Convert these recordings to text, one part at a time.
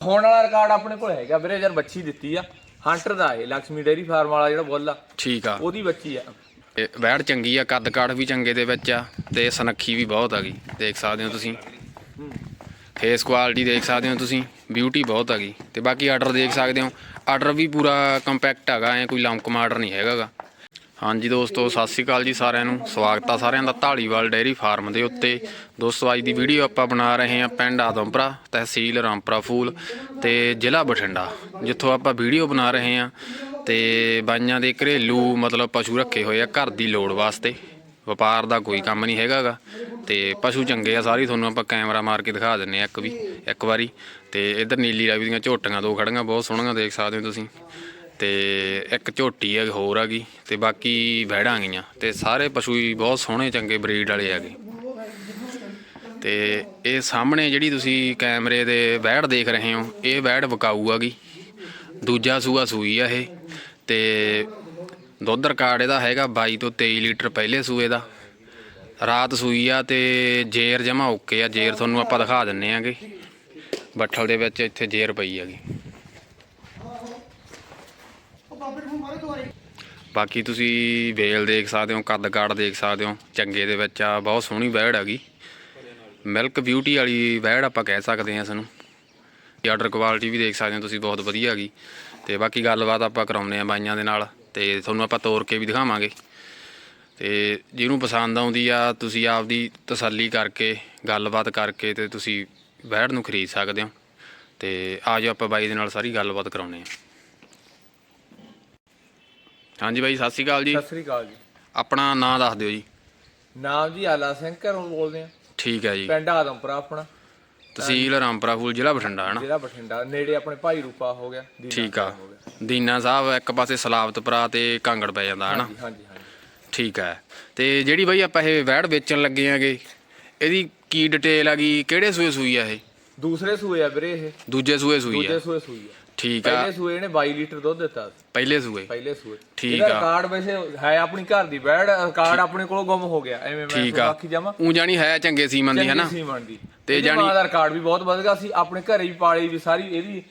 ਹੁਣ ਵਾਲਾ ਰਿਕਾਰਡ ਆਪਣੇ ਕੋਲ ਹੈਗਾ ਵੀਰੇ ਜਦ ਬੱਚੀ ਦਿੱਤੀ ਆ। ਹੰਟਰ ਦਾ ਇਹ ਲక్ష్ਮੀ ਡੇਰੀ ਫਾਰਮ ਵਾਲਾ ਜਿਹੜਾ ਬੁੱਲ ਆ ਠੀਕ ਆ। ਉਹਦੀ ਬੱਚੀ ਆ। ਇਹ ਵੈੜ ਚੰਗੀ ਆ ਕੱਦ ਕਾਠ ਵੀ ਚੰਗੇ ਦੇ ਵਿੱਚ ਆ ਤੇ ਸਨੱਖੀ ਵੀ ਬਹੁਤ ਹੈਗੀ ਦੇਖ ਸਕਦੇ ਹੋ ਤੁਸੀਂ। ਫੇਸ ਕੁਆਲਿਟੀ ਦੇਖ ਸਕਦੇ ਹੋ ਤੁਸੀਂ ਬਿਊਟੀ ਬਹੁਤ ਹੈਗੀ ਤੇ ਬਾਕੀ ਆਰਡਰ ਦੇਖ ਸਕਦੇ ਹੋ ਆਰਡਰ ਵੀ ਪੂਰਾ ਕੰਪੈਕਟ ਹੈਗਾ ਐ ਕੋਈ ਲੰਕ ਆਰਡਰ ਨਹੀਂ ਹੈਗਾਗਾ। ਹਾਂਜੀ ਦੋਸਤੋ, ਸਤਿ ਸ਼੍ਰੀ ਅਕਾਲ ਜੀ ਸਾਰਿਆਂ ਨੂੰ। ਸਵਾਗਤ ਆ ਸਾਰਿਆਂ ਦਾ ਢਾਲੀਵਾਲ ਡੇਅਰੀ ਫਾਰਮ ਦੇ ਉੱਤੇ। ਦੋਸਤੋ, ਅੱਜ ਦੀ ਵੀਡੀਓ ਆਪਾਂ ਬਣਾ ਰਹੇ ਹਾਂ ਪਿੰਡ ਆਦਮਪੁਰਾ ਤਹਿਸੀਲ ਰਾਮਪੁਰਾ ਫੂਲ ਤੇ ਜ਼ਿਲ੍ਹਾ ਬਠਿੰਡਾ, ਜਿੱਥੋਂ ਆਪਾਂ ਵੀਡੀਓ ਬਣਾ ਰਹੇ ਹਾਂ ਤੇ ਬਾਈਆਂ ਦੇ ਘਰੇਲੂ ਮਤਲਬ ਪਸ਼ੂ ਰੱਖੇ ਹੋਏ ਆ ਘਰ ਦੀ ਲੋੜ ਵਾਸਤੇ। ਵਪਾਰ ਦਾ ਕੋਈ ਕੰਮ ਨਹੀਂ ਹੈਗਾਗਾ ਤੇ ਪਸ਼ੂ ਚੰਗੇ ਆ ਸਾਰੀ, ਤੁਹਾਨੂੰ ਆਪਾਂ ਕੈਮਰਾ ਮਾਰ ਕੇ ਦਿਖਾ ਦਿੰਨੇ ਆ ਇੱਕ ਵੀ, ਇੱਕ ਵਾਰੀ। ਤੇ ਇਧਰ ਨੀਲੀ ਰਾਵੀ ਦੀਆਂ ਝੋਟੀਆਂ ਦੋ ਖੜੀਆਂ ਬਹੁਤ ਸੋਹਣੀਆਂ ਦੇਖ ਸਕਦੇ ਹੋ ਤੁਸੀਂ। ਤੇ ਇੱਕ ਝੋਟੀ ਹੈ ਹੋਰ ਆ ਗਈ ਤੇ ਬਾਕੀ ਵਹਿੜਾਂ ਗਈਆਂ ਤੇ ਸਾਰੇ ਪਸ਼ੂ ਹੀ ਬਹੁਤ ਸੋਹਣੇ ਚੰਗੇ ਬਰੀਡ ਵਾਲੇ ਹੈਗੇ। ਤੇ ਇਹ ਸਾਹਮਣੇ ਜਿਹੜੀ ਤੁਸੀਂ ਕੈਮਰੇ ਦੇ ਵਹਿੜ ਦੇਖ ਰਹੇ ਹੋ, ਇਹ ਵਹਿੜ ਵਿਕਾਊ ਹੈਗੀ ਦੂਜਾ ਸੂਆ ਸੂਈ ਆ ਇਹ ਤੇ ਦੁੱਧ ਰਿਕਾਰਡ ਇਹਦਾ ਹੈਗਾ 22 ਤੋਂ 23 ਲੀਟਰ ਪਹਿਲੇ ਸੂਏ ਦਾ। ਰਾਤ ਸੂਈ ਆ ਤੇ ਜੇਰ ਜਮਾ ਓਕੇ ਆ, ਜੇਰ ਤੁਹਾਨੂੰ ਆਪਾਂ ਦਿਖਾ ਦਿੰਨੇ ਆਂਗੇ। ਬੱਠਲ ਦੇ ਵਿੱਚ ਇੱਥੇ ਜੇਰ ਪਈ ਹੈਗੀ। ਬਾਕੀ ਤੁਸੀਂ ਵੇਲ ਦੇਖ ਸਕਦੇ ਹੋ, ਕੱਦ ਕਾੜ ਦੇਖ ਸਕਦੇ ਹੋ, ਚੰਗੇ ਦੇ ਵਿੱਚ ਆ, ਬਹੁਤ ਸੋਹਣੀ ਵੈੜ ਹੈਗੀ। ਮਿਲਕ ਬਿਊਟੀ ਵਾਲੀ ਵੈੜ ਆਪਾਂ ਕਹਿ ਸਕਦੇ ਹਾਂ ਇਸ ਨੂੰ ਆਰਡਰ ਕੁਆਲਿਟੀ ਵੀ ਦੇਖ ਸਕਦੇ ਹੋ ਤੁਸੀਂ, ਬਹੁਤ ਵਧੀਆ ਹੈਗੀ। ਤੇ ਬਾਕੀ ਗੱਲਬਾਤ ਆਪਾਂ ਕਰਾਉਂਦੇ ਆ ਬਾਈਆਂ ਦੇ ਨਾਲ, ਤੇ ਤੁਹਾਨੂੰ ਆਪਾਂ ਤੋਰ ਕੇ ਵੀ ਦਿਖਾਵਾਂਗੇ। ਤੇ ਜਿਹਨੂੰ ਪਸੰਦ ਆਉਂਦੀ ਆ, ਤੁਸੀਂ ਆਪਦੀ ਤਸੱਲੀ ਕਰਕੇ, ਗੱਲਬਾਤ ਕਰਕੇ ਤੇ ਤੁਸੀਂ ਵੈੜ ਨੂੰ ਖਰੀਦ ਸਕਦੇ ਹੋ। ਤੇ ਆਜੋ ਆਪਾਂ ਬਾਈ ਦੇ ਨਾਲ ਸਾਰੀ ਗੱਲਬਾਤ ਕਰਾਉਂਦੇ ਆ ਹਾਂਜੀ ਬਾਈ ਸਤਿ ਸ਼੍ਰੀ ਅਕਾਲ ਜੀ। ਸਤਿ ਸ੍ਰੀ ਅਕਾਲ ਜੀ। ਆਪਣਾ ਨਾਂ ਦੱਸ ਦਿਓ ਜੀ। ਨਾਮ ਜੀ ਆਲਾ ਸਿੰਘ ਘਰੋਂ ਬੋਲਦੇ ਆ। ਠੀਕ ਹੈ ਜੀ। ਪਿੰਡ ਆਦਮਪੁਰਾ ਆਪਣਾ। ਤਹਿਸੀਲ ਰਾਮਪੁਰਾ ਫੂਲ ਜ਼ਿਲ੍ਹਾ ਬਠਿੰਡਾ ਹੈ ਨਾ? ਜਿਹੜਾ ਬਠਿੰਡਾ ਨੇੜੇ ਆਪਣੇ ਭਾਈ ਰੂਪਾ ਹੋ ਗਿਆ ਦੀਨਾ ਠੀਕ ਆ। ਹੋ ਗਿਆ। ਦੀਨਾ ਸਾਹਿਬ ਇੱਕ ਪਾਸੇ ਸਲਾਬਤਪੁਰਾ ਤੇ ਕਾਂਗੜ ਪੈ ਜਾਂਦਾ ਹੈ ਨਾ? ਹਾਂਜੀ ਹਾਂਜੀ ਹਾਂਜੀ। ਠੀਕ ਹੈ। ਤੇ ਜਿਹੜੀ ਬਾਈ ਆਪਾਂ ਇਹ ਵੈੜ ਵੇਚਣ ਲੱਗੇ ਆਂਗੇ ਇਹਦੀ ਕੀ ਡਿਟੇਲ ਹੈਗੀ ਕਿਹੜੇ ਸੂਏ ਸੂਈ ਆ ਇਹ? ਦੂਸਰੇ ਸੂਏ ਆ ਵੀਰੇ ਇਹ। ਦੂਜੇ ਸੂਏ ਸੂਈ ਦੂਜੇ ਆ ਸੂਏ ਸੂਈ ਆ। ਠੀਕ ਆ। ਪਹਿਲੇ ਸੂਏ ਨੇ 22 ਲੀਟਰ ਦੁੱਧ ਦਿੱਤਾ ਸੀ। ਪਹਿਲੇ ਸੂਏ। ਪਹਿਲੇ ਸੂਏ। ਠੀਕ ਇਹਦਾ ਆ। ਰਿਕਾਰਡ ਵੈਸੇ ਹੈ ਆਪਣੀ ਘਰ ਦੀ ਬੈੜ ਰਿਕਾਰਡ ਆਪਣੇ ਕੋਲੋਂ ਗੁੰਮ ਹੋ ਗਿਆ। ਐਵੇਂ ਮੈਂ ਠੀਕ ਆ। ਜਾਵਾਂ। ਉਹ ਜਾਨੀ ਹੈ ਚੰਗੇ ਸੀਮਨ ਦੀ ਹੈ ਨਾ ਸੀਮਨ ਦੀ। ਤੇ ਤੇ ਜਾਣੀ- ਜਾਨੀ ਦਾ ਰਿਕਾਰਡ ਵੀ ਬਹੁਤ ਵਧੀਆ ਸੀ। ਆਪਣੇ ਘਰੇ ਵੀ ਪਾਲੀ ਵੀ ਸਾਰੀ ਇਹਦੀ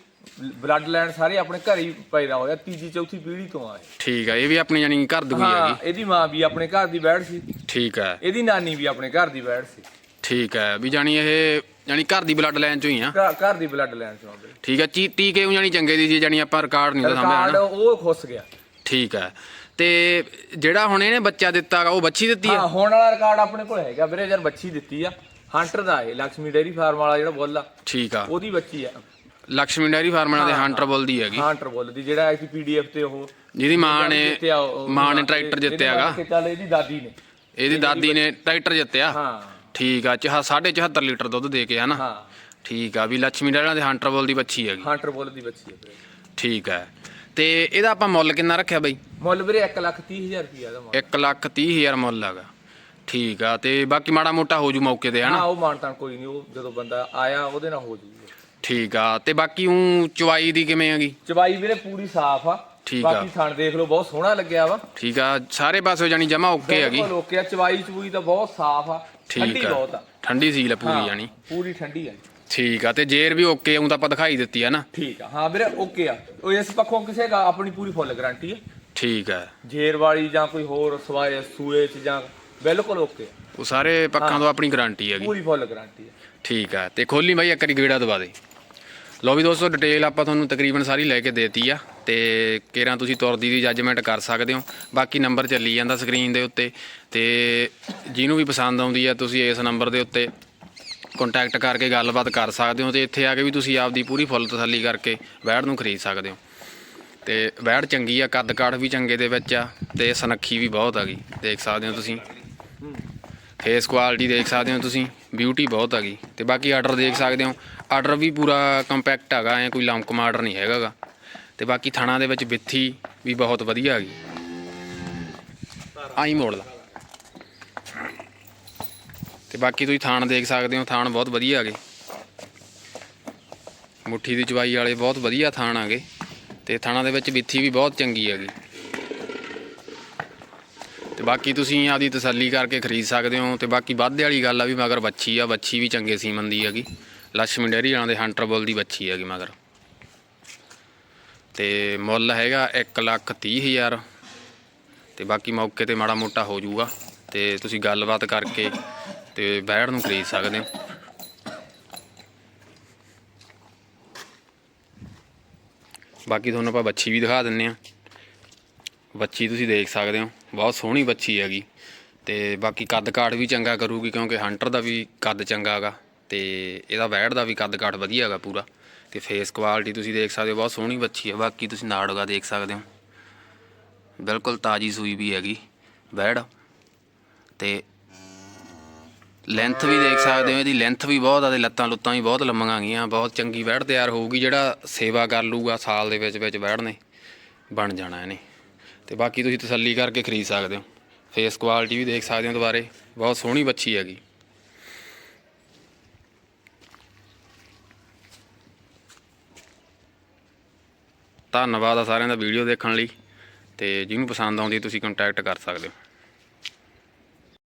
ਬਲੱਡ ਲਾਈਨ ਸਾਰੇ ਆਪਣੇ ਘਰੇ ਹੀ ਪੈਦਾ ਹੋਇਆ। ਤੀਜੀ ਚੌਥੀ ਪੀੜ੍ਹੀ ਤੋਂ ਆ ਇਹ। ਠੀਕ ਆ ਇਹ ਵੀ ਆਪਣੀ ਜਾਨੀ ਘਰ ਦੀ ਹੋਈ ਹਾਂ ਹੈਗੀ। ਇਹਦੀ ਮਾਂ ਵੀ ਆਪਣੇ ਘਰ ਦੀ ਬੈੜ ਸੀ। ਠੀਕ ਹੈ ਇਹਦੀ ਨਾਨੀ ਵੀ ਆਪਣੇ ਘਰ ਦੀ ਬੈੜ ਸੀ। ਠੀਕ ਹੈ ਵੀ ਜਾਨੀ ਇਹ ਜਾਨੀ ਘਰ ਦੀ ਬਲੱਡ ਲਾਈਨ ਚੋਂ ਹੀ ਆ। ਘਰ- ਦੀ ਬਲੱਡ ਲੈਣ ਚੋਂ ਆਉਂਦੇ ਠੀਕ ਹੈ ਚੀ ਟੀਕੇ ਨੂੰ ਜਾਨੀ ਚੰਗੇ ਦੀ ਸੀ ਜਾਨੀ ਆਪਾਂ ਰਿਕਾਰਡ ਨਹੀਂ ਦਾ ਕਾਰਡ ਸਾਂਭਿਆ ਉਹ ਖੁੱਸ ਗਿਆ। ਠੀਕ ਹੈ ਤੇ ਜਿਹੜਾ ਹੁਣ ਇਹਨੇ ਬੱਚਾ ਦਿੱਤਾ ਉਹ ਬੱਚੀ ਦਿੱਤੀ ਆ? ਹੁਣ ਵਾਲਾ ਰਿਕਾਰਡ ਆਪਣੇ ਕੋਲ ਹੈਗਾ ਵੀਰੇ ਯਾਰ ਬੱਚੀ ਦਿੱਤੀ ਆ। ਹੰਟਰ ਦਾ ਇਹ ਲక్ష్ਮੀ ਡੇਰੀ ਫਾਰਮ ਵਾਲਾ ਜਿਹੜਾ ਬੁੱਲ ਠੀਕ ਆ। ਉਹਦੀ ਬੱਚੀ ਆ। ਲక్ష్ਮੀ ਡੈਰੀ ਫਾਰਮਰਾਂ ਦੇ ਹੰਟਰ ਬੁੱਲ ਦੀ ਹੈਗੀ। ਹੰਟਰ ਬੁੱਲ ਜਿਹੜਾ ਐਸੀ ਪੀਡੀਐਫ ਤੇ ਉਹ ਜਿਹਦੀ ਮਾਂ ਨੇ ਮਾਂ ਨੇ ਟਰੈਕਟਰ ਇਹਦੇ ਜਿੱਤਿਆਗਾ ਇਹਦੀ ਦਾਦੀ ਨੇ। ਇਹਦੀ ਦਾਦੀ ਨੇ ਟਰੈਕਟਰ ਜਿੱਤਿਆ। ਹਾਂ। ਠੀਕ ਆ ਚਾਹ 74 ਲੀਟਰ ਦੁੱਧ ਦੇ ਕੇ ਹਨਾ? ਹਾਂ। ਠੀਕ ਆ ਵੀ ਲక్ష్ਮੀ ਡੈਰੀ ਦੇ ਹੰਟਰ ਬੁੱਲ ਦੀ ਬੱਚੀ ਹੈਗੀ। ਹੰਟਰ ਬੁੱਲ ਦੀ ਬੱਚੀ ਹੈ ਵੀਰੇ। ਠੀਕ ਹੈ ਤੇ ਇਹਦਾ ਆਪਾਂ ਮੁੱਲ ਕਿੰਨਾ ਰੱਖਿਆ ਬਈ? ਮੁੱਲ ਵੀਰੇ 1 ਲੱਖ 30 ਹਜ਼ਾਰ ਰੁਪਿਆ ਦਾ ਮੁੱਲ। 1 ਲੱਖ 30 ਹਜ਼ਾਰ ਮੁੱਲ ਹੈਗਾ। ਠੀਕ ਆ ਤੇ ਬਾਕੀ ਮਾੜਾ ਮੋਟਾ ਹੋ ਜੂ ਮੌਕੇ ਤੇ ਹਾਂ ਹਨਾ ਉਹ ਮਾਨਤਾਨ ਕੋਈ ਨਹੀਂ ਉਹ ਜਦੋਂ ਬੰਦਾ ਆਇਆ ਉਹਦੇ ਨਾਲ ਹੋ ਜੂਗਾ। ਠੀਕ ਆ ਤੇ ਬਾਕੀ ਉਹ ਚਵਾਈ ਦੀ ਕਿਵੇਂ ਹੈਗੀ? ਚਬਾਈ ਵੀਰੇ ਪੂਰੀ ਸਾਫ਼ ਆ। ਠੀਕ ਆ। ਬਾਕੀ ਥਣ ਦੇਖ ਲਓ ਬਹੁਤ ਸੋਹਣਾ ਲੱਗਿਆ ਵਾ। ਠੀਕ ਆ ਸਾਰੇ ਪਾਸੇ ਜਾਨੀ ਜਮਾ ਓਕੇ ਹੈਗੀ ਬਿਲਕੁਲ ਓਕੇ ਆ ਚਬਾਈ ਚਬੂਈ ਤਾਂ ਬਹੁਤ ਸਾਫ਼ ਆ ਠੰਡੀ ਆ। ਬਹੁਤ ਆ। ਠੰਡੀ ਸੀਲ ਆ ਪੂਰੀ ਜਾਨੀ ਪੂਰੀ ਠੰਡੀ ਆ ਠੀਕ ਆ ਤੇ ਜੇਰ ਵੀ ਓਕੇ ਉਹ ਤਾਂ ਆਪਾਂ ਦਿਖਾਈ ਦਿੱਤੀ ਆ ਨਾ। ਠੀਕ ਆ ਹਾਂ ਵੀਰੇ ਓਕੇ ਆ। ਉਹ ਇਸ ਪੱਖੋਂ ਕਿਸੇ ਦਾ ਆਪਣੀ ਪੂਰੀ ਫੁੱਲ ਗਾਰੰਟੀ ਹੈ ਠੀਕ ਹੈ ਜੇਰ ਵਾਲੀ ਜਾਂ ਕੋਈ ਹੋਰ ਸਵਾਏ ਸੂਏ ਚ ਜਾਂ ਬਿਲਕੁਲ ਓਕੇ ਆ। ਉਹ ਸਾਰੇ ਪੱਖਾਂ ਤੋਂ ਆਪਣੀ ਗਾਰੰਟੀ ਹੈਗੀ ਪੂਰੀ ਫੁੱਲ ਗਾਰੰਟੀ ਹੈ ਠੀਕ ਹੈ ਤੇ ਖੋਲੀ ਬਾਈ ਇੱਕ ਵਾਰੀ ਗੇੜਾ ਦਵਾ ਦੇ। ਲੋ ਵੀ ਦੋਸਤੋ ਡਿਟੇਲ ਆਪਾਂ ਤੁਹਾਨੂੰ ਤਕਰੀਬਨ ਸਾਰੀ ਲੈ ਕੇ ਦੇਤੀ ਆ। ਤੇ ਕੇਰਾਂ ਤੁਸੀਂ ਤੁਰਦੀ ਦੀ ਜੱਜਮੈਂਟ ਕਰ ਸਕਦੇ ਹੋ। ਬਾਕੀ ਨੰਬਰ ਚੱਲੀ ਜਾਂਦਾ ਸਕਰੀਨ ਦੇ ਉੱਤੇ ਤੇ ਜਿਹਨੂੰ ਵੀ ਪਸੰਦ ਆਉਂਦੀ ਆ, ਤੁਸੀਂ ਇਸ ਨੰਬਰ ਦੇ ਉੱਤੇ ਕੰਟੈਕਟ ਕਰਕੇ ਗੱਲਬਾਤ ਕਰ ਸਕਦੇ ਹੋ ਤੇ ਇੱਥੇ ਆ ਕੇ ਵੀ ਤੁਸੀਂ ਆਪਦੀ ਪੂਰੀ ਫੁੱਲ ਤਸੱਲੀ ਕਰਕੇ ਵੈੜ ਨੂੰ ਖਰੀਦ ਸਕਦੇ ਹੋ। ਤੇ ਵੈੜ ਚੰਗੀ ਆ ਕੱਦ ਕਾਠ ਵੀ ਚੰਗੇ ਦੇ ਵਿੱਚ ਆ ਤੇ ਸਨੱਖੀ ਵੀ ਬਹੁਤ ਹੈਗੀ ਦੇਖ ਸਕਦੇ ਹੋ ਤੁਸੀਂ। ਫੇਸ ਕੁਆਲਿਟੀ ਦੇਖ ਸਕਦੇ ਹੋ ਤੁਸੀਂ ਬਿਊਟੀ ਬਹੁਤ ਹੈਗੀ ਤੇ ਬਾਕੀ ਆਰਡਰ ਦੇਖ ਸਕਦੇ ਹੋ ਆਰਡਰ ਵੀ ਪੂਰਾ ਕੰਪੈਕਟ ਹੈਗਾ ਐ ਕੋਈ ਲੰਕ ਆਰਡਰ ਨਹੀਂ ਹੈਗਾਗਾ ਤੇ ਬਾਕੀ ਥਾਣਾ ਦੇ ਵਿੱਚ ਵਿੱਥੀ ਵੀ ਬਹੁਤ ਵਧੀਆ ਹੈਗੀ। ਆਈ ਮੋੜ ਲਾ। ਤੇ ਬਾਕੀ ਤੁਸੀਂ ਥਾਣ ਦੇਖ ਸਕਦੇ ਹੋ, ਥਾਣ ਬਹੁਤ ਵਧੀਆ ਹੈਗੇ। ਮੁੱਠੀ ਦੀ ਚਵਾਈ ਵਾਲੇ ਬਹੁਤ ਵਧੀਆ ਥਾਣ ਹੈਗੇ ਤੇ ਥਾਣਾ ਦੇ ਵਿੱਚ ਵਿੱਥੀ ਵੀ ਬਹੁਤ ਚੰਗੀ ਹੈਗੀ। ਤੇ ਬਾਕੀ ਤੁਸੀਂ ਆਪਦੀ ਤਸੱਲੀ ਕਰਕੇ ਖਰੀਦ ਸਕਦੇ ਹੋ ਤੇ ਬਾਕੀ ਵਾਧੇ ਵਾਲੀ ਗੱਲ ਆ ਵੀ ਮਗਰ ਬੱਚੀ ਆ ਬੱਚੀ ਵੀ ਚੰਗੇ ਸੀਮਨ ਦੀ ਹੈਗੀ। ਲక్ష్ਮੀ ਡੇਅਰੀ ਵਾਲਿਆਂ ਦੇ ਹੰਟਰ ਬੁੱਲ ਦੀ ਬੱਚੀ ਹੈਗੀ ਮਗਰ। ਤੇ ਮੁੱਲ ਹੈਗਾ 1 ਲੱਖ ਤੀਹ ਹਜ਼ਾਰ। ਤੇ ਬਾਕੀ ਮੌਕੇ ਤੇ ਮਾੜਾ ਮੋਟਾ ਹੋ ਜਾਊਗਾ ਤੇ ਤੁਸੀਂ ਗੱਲਬਾਤ ਕਰਕੇ ਤੇ ਬੈੜ ਨੂੰ ਖਰੀਦ ਸਕਦੇ ਹੋ। ਬਾਕੀ ਤੁਹਾਨੂੰ ਆਪਾਂ ਬੱਚੀ ਵੀ ਦਿਖਾ ਦਿੰਨੇ ਆ। ਬੱਚੀ ਤੁਸੀਂ ਦੇਖ ਸਕਦੇ ਹੋ, ਬਹੁਤ ਸੋਹਣੀ ਬੱਚੀ ਹੈਗੀ। ਤੇ ਬਾਕੀ ਕੱਦ ਕਾਠ ਵੀ ਚੰਗਾ ਕਰੂਗੀ ਕਿਉਂਕਿ ਹੰਟਰ ਦਾ ਵੀ ਕੱਦ ਚੰਗਾ ਹੈਗਾ ਤੇ ਇਹਦਾ ਬੈੜ ਦਾ ਵੀ ਕੱਦ ਕਾਠ ਵਧੀਆ ਹੈਗਾ ਪੂਰਾ। ਤੇ ਫੇਸ ਕੁਆਲਿਟੀ ਤੁਸੀਂ ਦੇਖ ਸਕਦੇ ਹੋ, ਬਹੁਤ ਸੋਹਣੀ ਬੱਚੀ ਹੈ ਬਾਕੀ ਤੁਸੀਂ ਨਾੜਗਾ ਦੇਖ ਸਕਦੇ ਹੋ। ਬਿਲਕੁਲ ਤਾਜੀ ਸੂਈ ਵੀ ਹੈਗੀ ਬੈੜ ਤੇ ਲੈਂਥ ਵੀ ਦੇਖ ਸਕਦੇ ਹੋ, ਇਹਦੀ ਲੈਂਥ ਵੀ ਬਹੁਤ ਆ ਤੇ ਲੱਤਾਂ ਲੁੱਤਾਂ ਵੀ ਬਹੁਤ ਲੰਮੀਆਂ ਗਈਆਂ ਬਹੁਤ ਚੰਗੀ ਬੈੜ ਤਿਆਰ ਹੋਊਗੀ, ਜਿਹੜਾ ਸੇਵਾ ਕਰ ਲੂਗਾ ਸਾਲ ਦੇ ਵਿੱਚ ਵਿੱਚ ਬੈੜ ਨੇ, ਬਣ ਜਾਣਾ ਇਹਨੇ। ਤੇ ਬਾਕੀ ਤੁਸੀਂ ਤਸੱਲੀ ਕਰਕੇ ਖਰੀਦ ਸਕਦੇ ਹੋ। ਫੇਸ ਕੁਆਲਿਟੀ ਵੀ ਦੇਖ ਸਕਦੇ ਹੋ ਦੁਬਾਰੇ, ਬਹੁਤ ਸੋਹਣੀ ਬੱਚੀ ਹੈਗੀ। ਧੰਨਵਾਦ ਆ ਸਾਰਿਆਂ ਦਾ ਵੀਡੀਓ ਦੇਖਣ ਲਈ ਤੇ ਜਿਹਨੂੰ ਪਸੰਦ ਆਉਂਦੀ ਤੁਸੀਂ ਕੰਟੈਕਟ ਕਰ ਸਕਦੇ ਹੋ।